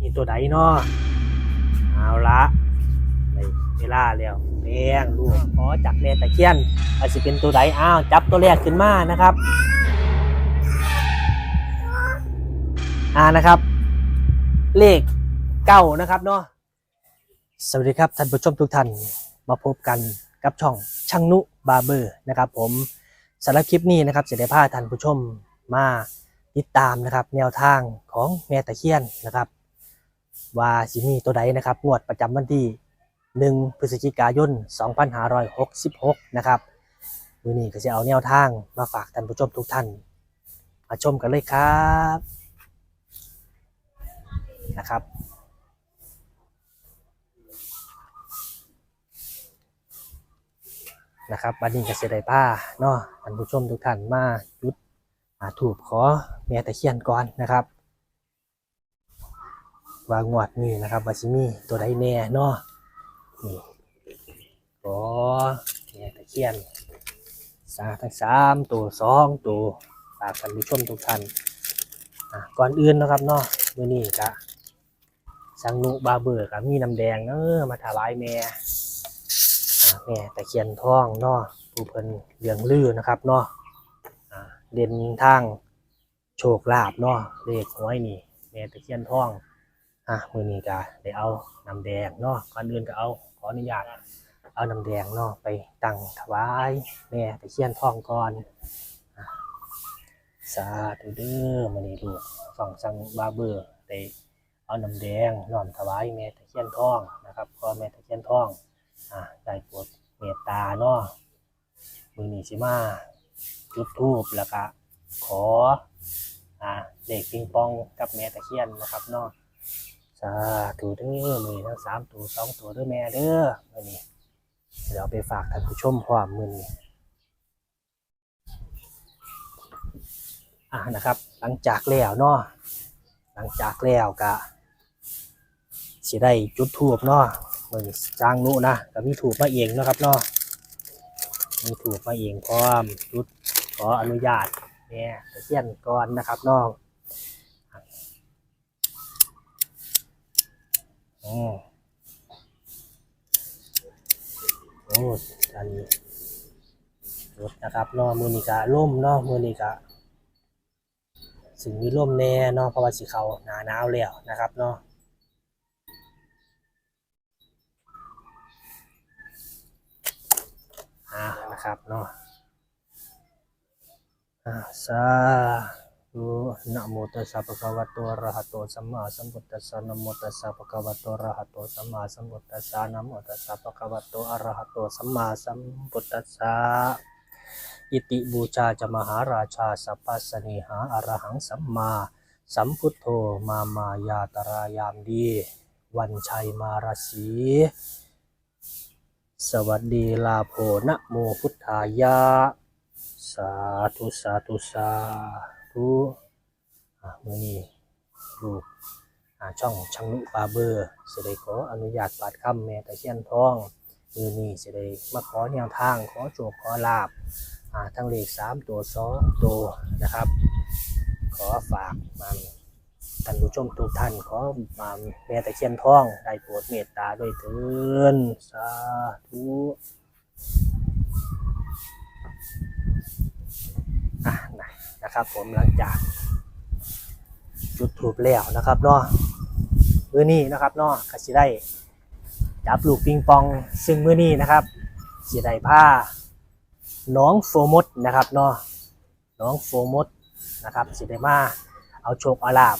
มีตัวใดเนาะเอาละเวลาแล้วแดงลูกขอจากแม่ตะเคียนอาจจะเป็นตัวใดอ้าวจับตัวแรกขึ้นมานะครับอ่านะครับ เลขเก้านะครับเนาะสวัสดีครับท่านผู้ชมทุกท่านมาพบกันกับช่องช่างนุบาเบอร์นะครับ ผมสำหรับคลิปนี้นะครับจะได้พาท่านผู้ชมมาติดตามนะครับ แนวทางของแม่ตะเคียนนะครับ ว่าสิมีตัวใดนะครับงวดประจำวันที่ 1 พฤศจิกายน 2566 นะครับมือนี้ก็จะเอาแนวทางมาฝากท่านผู้ชมทุกท่าน มาชมกันเลยครับนะครับนะครับวันนี้ก็เสได็จผ้าเนาะท่านผู้ชมทุกท่านมาจุดมาถูกขอแม่ตะเคียนก่อนนะครับ วางวดนี่นะครับวาซิมีตัวใดแน่เนาะนี่ขอแม่ตะเคียนสาทั้งสามตัวสองตัวฝากท่านผู้ชมทุกท่านก่อนอื่นนะครับเนาะมื้อนี้ก็สังนุบาเบอร์กับมีน้ำแดงเออมาถวายแม่แม่ตะเคียนทองเนาะผู้เพิ่นเลี้ยงลือนะครับเนาะอ่าเด่นทางโชคลาภเนาะเลขหวยนี่แม่ตะเคียนทอง อะมือนี้ก็ได้เอาน้ำแดงเนาะก่อนอื่นก็เอาขออนุญาตเอาน้ำแดงเนาะไปตั้งถวายแม่ตะเคียนทองก่อนสาธุเด้อมือนี้ลูกฝั่งสังบาเบอร์ได้เอาน้ำแดงน้อมถวายแม่ตะเคียนทองนะครับขอแม่ตะเคียนทองอ่าได้โปรดเมตตาเนาะมือนี้สิมาจุดธูปแล้วก็ขออ่าเลขปิงปองกับแม่ตะเคียนนะครับเนาะ สาธุเด้อมือนี้ทั้งสามตัวสองตัวเด้อแม่เด้อมือนี้เดี๋ยวไปฝากท่านผู้ชมพร้อมมือนี้อ่านะครับ หลังจากแล้วเนาะหลังจากแล้วก็สิได้จุดธูปเนาะมือจ้างนุนะก็มีถูกมาเองนะครับเนาะมีถูกมาเองพร้อมชุดขออนุญาตเนี่ยเคียนก่อนนะครับเนาะ โอ้โอ้อันนี้รถนะครับเนาะมือนี้กะล่มเนาะมือนี้กะสิ่งมีล่มแน่เนาะเพราะว่าสิเขาหนาหนาวแล้วนะครับเนาะอ่านะครับเนาะอ่าสา ธุนะโมตัสสะภะคะวะโตอะระหะโตสัมมาสัมพุทธัสสะนะโมตัสสะภะคะวะโตอะระหะโตสัมมาสัมพุทธัสสะนะโมตัสสะภะคะวะโตอะระหะโตสัมมาสัมพุทธัสสะอิติบูชาจะมหาราชาสัพพะสนิหาอรหังสัมมาสัมพุทโธมามายาตรายามดี วันชัยมาราศีสวัสดีลาโภนะโมพุทธายะ สาธุสาธุสา ธุอะมือนี้ลูกช่องช่างนุปาเบอร์เสได็จขออนุญาตปาดคำแม่ตะเคียนทองมือนี้เสได็จมาขอแนวทางขอโชคขอลาบทั้งเลขสามตัวสองตัวนะครับ ขอฝากมันท่านผู้ชมทุกท่านขอมาแม่ตะเคียนทองได้โปรดเมตตาด้วยเถินสาธุอะ นะครับ ผมหลังจาก จุดถูกแล้วนะครับเนาะมือนี้นะครับเนาะก็สิได้จับลูกปิงปอง ซึ่งมือนี้นะครับสิได้ผ้าน้องโฟมดนะครับเนาะน้องโฟมดนะครับสิได้มาเอาโชคเอาลาบ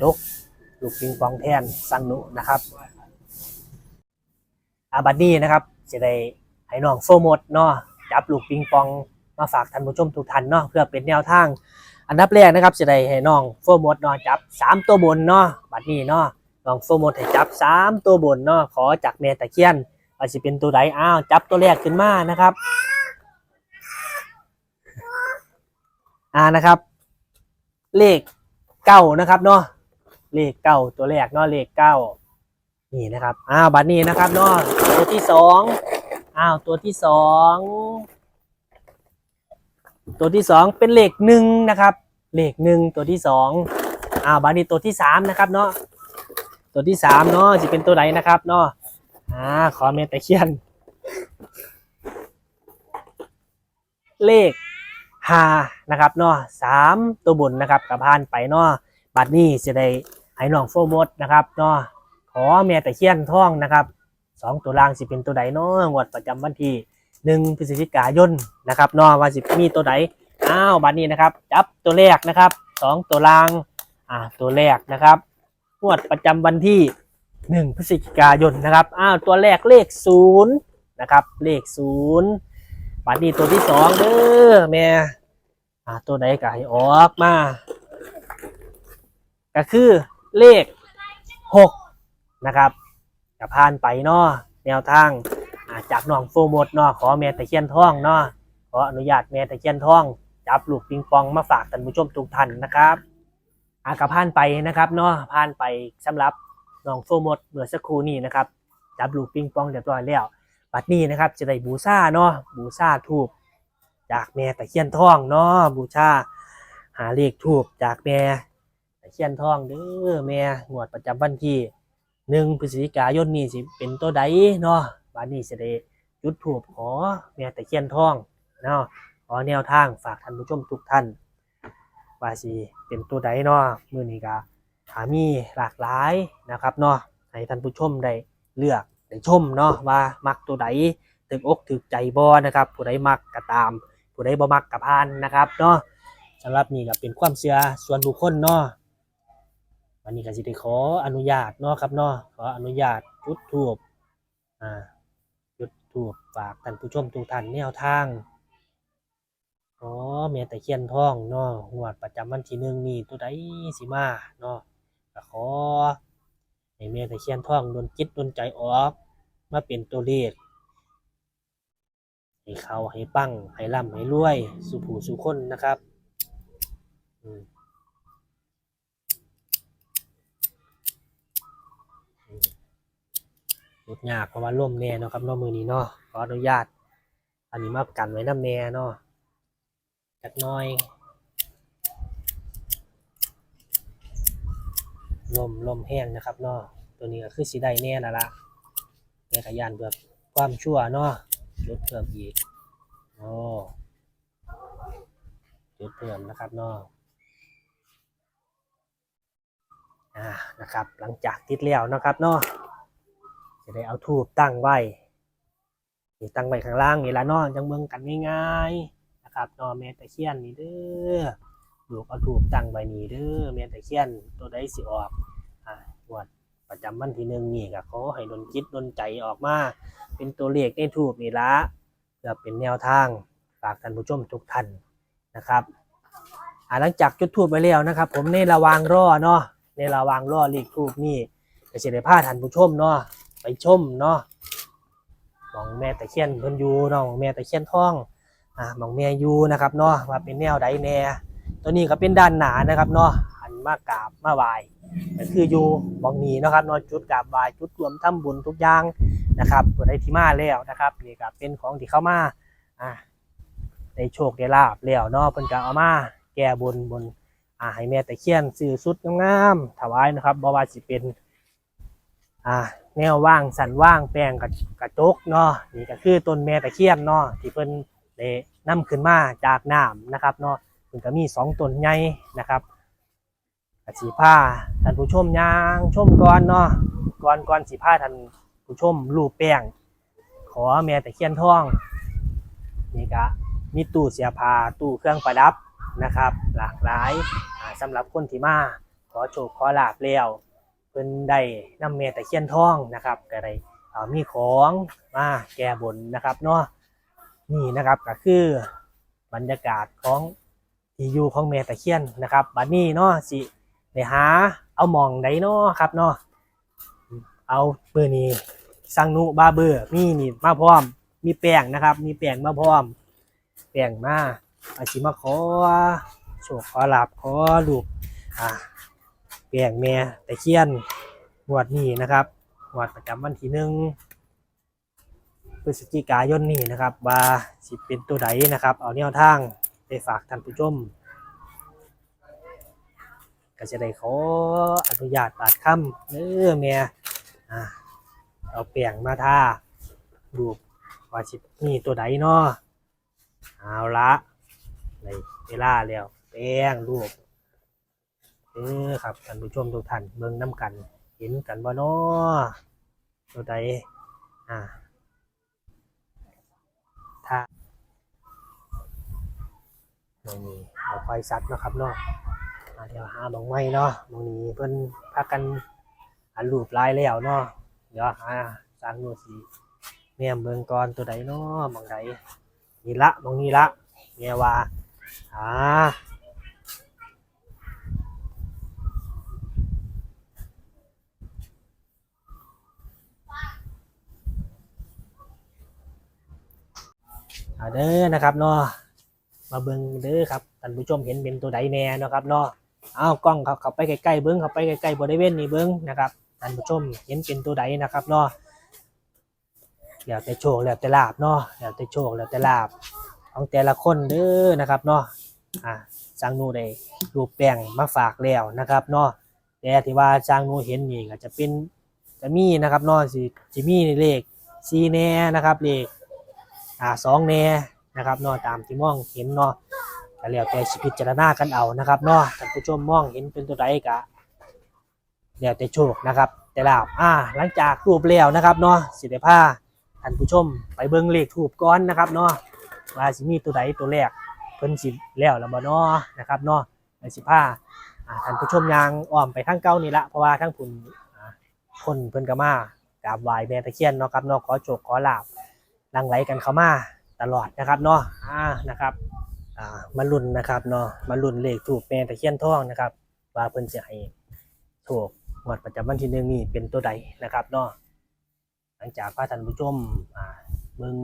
จกลูกปิงปองแทนสังนุนะครับอาบัดนี้นะครับจะได้ให้น้องโฟมดเนาะจับลูกปิงปอง มาฝากท่านผู้ชมทุกท่านเนาะเพื่อเป็นแนวทาง อันดับแรกนะครับจะได้ให้น้องโฟมดนาะจับสามตัวบนเนาะบัดนี้เนาะน้องโฟมดให้จับสามตัวบนเนาะขอจากแม่ตะเคียนว่าสิเป็นตัวใดอ้าวจับตัวแรกขึ้นมานะครับอ่านะครับ เลขเก้านะครับเนาะเลขเก้าตัวแรกเนาะเลขเก้านี่นะครับอ้าวบัดนี้นะครับเนาะตัวที่สองอ้าวตัวที่สอง ตัวที่สองเป็นเหลขหนึ่งนะครับเหลขหนึ่งตัวที่สองอ้าบัดนี้ตัวที่สามนะครับเนาะตัวที่สามเนาะสิเป็นตัวไหนนะครับเนาะอ่าขอแม่ตะเคียน เลขห้านะครับเนาะสามตัวบนนะครับกับพานไปเนาะบัดนี้จะได้ให้น้องโฟมดนะครับเนาะขอแม่ตะเคียนท่องนะครับสองตัวล่างสิเป็นตัวใดเนาะงวดประจำวันที่ หนึ่งพฤศจิกายนนะครับเนาะว่าสิมีตัวใดอ้าวบัดนี้นะครับ จับตัวแรกนะครับสองตัวล่างอ่าตัวแรกนะครับงวดประจำวันที่หนึ่งพฤศจิกายนนะครับอ้าวตัวแรกเลขศูนย์นะครับเลขศูนย์บัดนี้ตัวที่สองเด้อแม่อ่าตัวไหนก็ให้ออกมาก็คือเลขหกนะครับจะผ่านไปเนาะแนวทาง อ่าจากน้องโฟมดเนาะขอแม่ตะเคียนทองเนาะขออนุญาตแม่ตะเคียนทองจับลูกปิงปองมาฝากท่านผู้ชมทุกท่านนะครับอากระผ่านไปนะครับเนาะผ่านไปสำหรับน้องโฟมดเมื่อสักครู่นี้นะครับจับลูกปิงปองเรียบร้อยแล้วบัดนี้นะครับจะได้บูชาเนาะบูชาทูบจากแม่ตะเคียนทองเนาะบูชาหาเลขทูบจากแม่ตะเคียนทองเด้อแม่งวดประจำวันที่หนึ่งพฤศจิกายนนี้สิเป็นตัวใดเนาะ บัดนี้จะได้จุดทูบขอแม่ตะเคียนทองเนาะขอแนวทางฝากท่านผู้ชมทุกท่านว่าสิเป็นตัวใดเนาะมื้อนี้ก็หามีหลากหลายนะครับเนาะให้ท่านผู้ชมได้เลือกได้ชมเนาะว่ามักตัวใดถึกอกถึกใจบ่นะครับ ผู้ใดมักก็ตาม ผู้ใดบ่มักก็ผ่านนะครับเนาะสำหรับนี่ก็เป็นความเชื่อส่วนบุคคลเนาะวันนี้ก็สิได้ขออนุญาตเนาะครับเนาะขออนุญาตจุดธูปอ่า จุดธูปฝากท่านผู้ชมทุกท่านแนวทางอ๋อแม่ตะเคียนทองเนาะงวดประจำวันที่หนึ่งนี่ตัวใดสิมาเนาะก็ขอให้แม่ตะเคียนทองโดนจิตโดนใจออก มาเป็นตัวเลขให้เขาให้ปังให้ร่ำให้รวย สุผูสุคนนะครับ อืมอืม หยุดยากเพราะว่าล่มแน่เนาะครับเนาะมือนี้เนาะขออนุญาต อันนี้มากันไว้น้ำแน่เนาะจักน้อยลมลมแห้งนะครับเนาะตัวนี้ก็คือสีได้แน่ละละแกขยานเพื่อความชั่วเนาะจุดเพิ่มอีกโอ้จุดเพิ่มนะครับเนาะอ่านะครับ หลังจากติดแล้วนะครับเนาะ จะได้เอาทูบตั้งไว้นี่ตั้งไว้ข้างล่างนี่ละนาะจังเมืองกันง่ายๆนะครับนาะแม่ตะเคียนนี่เด้อลูกเอาถูกตั้งไว้นี่เด้อแม่ต่เขียนตัวใดสิออกอ่างวดประจำวันที่หนึ่งนี่ก็ขอให้ดนจิตดนใจออกมา เป็นตัวเลขในถูกนี่ละเพื่อเป็นแนวทางฝากท่านผู้ชมทุกท่านนะครับหลังจากจุดทูบไปแล้วนะครับ ผมในระวางรอเนาะในระวางรอเลขทูบนี่ก็จะได้พาท่านผู้ชมเนาะ ไปชมเนาะมองแม่ตะเคียนเพิ่นอยู่เนาะมองแม่ตะเคียนทองอ่ามองแม่อยู่นะครับเนาะว่าเป็นแนวใดแน่ตัวนี้ก็เป็นด้านหนานะครับเนาะหันมากราบมาไหว้ก็คืออยู่บองนี้นะครับเนาะจุดกราบไหว้จุดรวมทำบุญทุกอย่างนะครับตัวใดที่มาแล้วนะครับนี่ก็เป็นของที่เข้ามาอ่าได้โชคได้ลาบแล้วเนาะเพิ่นก็เอามาแก้บนบนอ่าให้แม่ตะเคียนซื้อสุดงามๆถวายนะครับบ่ว่าสิเป็นอ่า แนวว่างสันว่างแปลงกระกระจกเนาะนี่ก็คือต้นแม่ตะเคียนเนาะที่เพิ่นได้นำขึ้นมาจากน้ำนะครับเนาะมันก็มีสองต้นใหญ่นะครับกสีผ้าท่านผู้ชมยางชมก่อนเนาะก่อนก่อนสีผ้าท่านผู้ชมรูปแป้งขอแม่ต่เคียนทองนี่ก็มีตู้เสียผ้าตู้เครื่องประดับนะครับ หลากหลายอ่าหรับคนที่มาขอโชคขอลาบแล้ว เพิ่นได้นำแม่แต่เคียนทองนะครับก็ได้มีของมาแก้บนนะครับเนาะนี่นะครับก็คือบรรยากาศของที่อยู่ของแม่ตะเคียนนะครับบัดนี้เนาะสิได้หาเอาหมองไดเนาะครับเนาะเอาเบอร์นี้สังนุบาเบอร์มีนี่มาพร้อม มีแป้งนะครับ มีแป้งมาพร้อม แป้งมาอาชิมาขอโชคขอลาบขอลูกอ่า แป้งแม่ตะเคียนงวดนี้นะครับงวดประจำวันที่หนึ่งพฤศจิกายนนี้นะครับว่าสิเป็นตัวใดนะครับ เอาแนวทางไปฝากท่านผู้ชมก็จะได้ขออนุญาตปาดคำเออแม่อ่าเอาแป้งมาท่ารูว่าสิมีตัวใดเนาะเอาละในเวลาแล้วแป้งรูป เออครับท่านผู้ชมทุกท่านเบิ่งน้ำกัน เห็นกันบ่เนาะตัวใดอ่าถ้าไม่มีเราคอยซัดเนาะครับเนาะอ่าเดี๋ยวหาบางไม้เนาะบางนี้เพิ่นพากันอันรูปลายแล้วเนาะเดี๋ยวหาสร้างโนสีแม่มเบิ่งก่อนตัวใดเนาะบางใดนี่ละบางนี้ละแม่ว่าอ่า เอาเด้อนะครับเนาะมาเบิ่งเด้อครับท่านผู้ชมเห็นเป็นตัวใดแน่นะครับเนาะเอากล้องครับเข้าไปใกล้ๆเบิ่งเข้าไปใกล้ๆบริเวณนี้เบิ่งนะครับท่านผู้ชมเห็นเป็นตัวใดนะครับเนาะแล้วแต่โชคแล้วแต่ลาบเนาะแล้วแต่โชคแล้วแต่ลาบของแต่ละคนเด้อนะครับเนาะอ่าสร้างนูได้รูปแป้งมาฝากแล้วนะครับเนาะแต่ที่ว่าสร้างนูเห็นนี่ก็จะเป็นจะมีนะครับเนาะสิจะมีเลขสี่แน่นะครับเลขาสองแน่นะครับเนาะตามที่มองเห็นเนาะก็แล้วแต่สิพิจารณากันเอานะครับเนาะท่านผู้ชมมองเห็นเป็นตัวใดก็แล้วแต่โชคนะครับ แต่ลาบอ่าหลังจากรูปแล้วนะครับเนาะสิได้าท่านผู้ชมไปเบิ่งเลขทูบก่อนนะครับเนาะว่าสิมีตัวใดตัวแรกเพิ่นสิแล้วแล้วบ่เนาะนะครับเนาะไปสิพาอ่าท่านผู้ชมยางอ้อมไปทางเก่านี่ละเพราะว่าทั้งพุ่นคนเพิ่นก็มากราบไหว้แม่ตะเคียนเนาะครับเนาะขอโชคขอลาบ ลังไหลกันเข้ามาตลอดนะครับเนาะอ่านะครับอ่ามาลุ้นนะครับเนาะมาลุ้นเลขถูกแม่ตะเคียนทองนะครับว่าเพิ่นจะให้ถูกงวดประจำวันที่หนึ่งนี่เป็นตัวใดนะครับเนาะหลังจากพระท่านผู้ชมอ่าเบิ่ง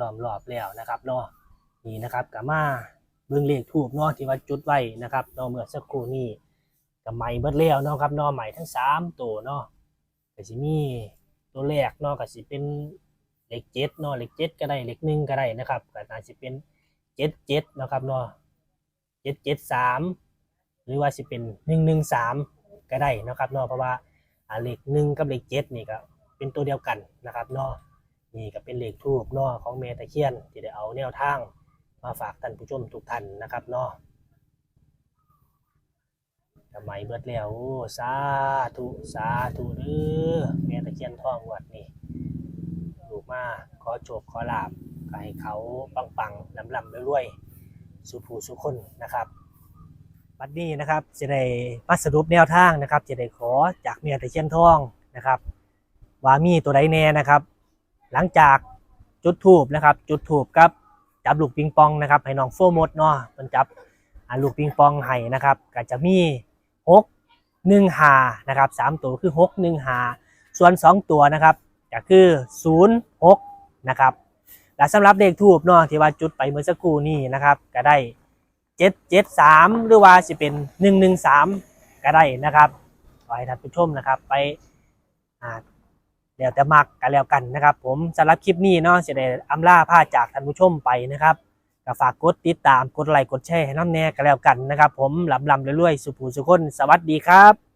ล้อมรอบแล้วนะครับเนาะนี่นะครับก็มาเบิ่งเลขถูกเนาะที่ว่าจุดไว้นะครับเนาะเมื่อสักครู่นี้ก็ใหม่เบิดแล้วเนาะครับเนาะใหม่ทั้งสามตัวเนาะก็สิมีตัวแรกเนาะก็สิเป็น เลขเจ็ดเนาะเลขเจ็ดก็ได้เลขหนึ่งก็ได้นะครับก็น่าจะเป็นเจ็ดเจ็ดนะครับเนาะเจ็ดเจ็ดสามหรือว่าจะเป็นหนึ่งหนึ่งสามก็ได้นะครับเนาะเพราะว่าอ่าเลขหนึ่งกับเลขเจ็ดนี่ก็เป็นตัวเดียวกันนะครับเนาะนี่ก็เป็นเลขทูบเนาะของเมตะเคียนที่ได้เอาแนวทางมาฝากท่านผู้ชมทุกท่านนะครับเนาะทำไมเบิดแล้วสาธุสาธุเด้อแม่ตะเคียนทองวัดนี่ ลูกมาขอโชคขอลาบก็ให้เขาปังปังลำลำรวยๆสุผู้สุคนนะครับบัดนี้นะครับจะได้มาสรุปแนวทางนะครับจะได้ขอจากเมียตะเคียนทองนะครับว่ามีตัวใดแน่นะครับ หลังจากจุดทูบนะครับ จุดทูบกับจับลูกปิงปองนะครับให้น้องโฟมดเนาะมันจับลูกปิงปองให้นะครับก็จะมีหกหนึ่งหานะครับสามตัวคือหกหนึ่งหาส่วนสองตัวนะครับ ก็คือ 06 นะครับ และสำหรับเลขทูบเนาะที่ว่าจุดไปเมื่อสักครู่นี้นะครับ ก็ได้ 773 หรือว่าสิเป็น 113 ก็ได้นะครับขอให้ท่านผู้ชมนะครับไปแล้วแต่มักกันแล้วกันนะครับ ผมสำหรับคลิปนี้เนาะจะได้อำลาผ้าจากท่านผู้ชมไปนะครับก็ฝากกดติดตามกดไลค์กดแชร์ให้น้ำแน่กันแล้วกันนะครับ ผมลำลำเรื่อยๆสุภูสุคนสวัสดีครับ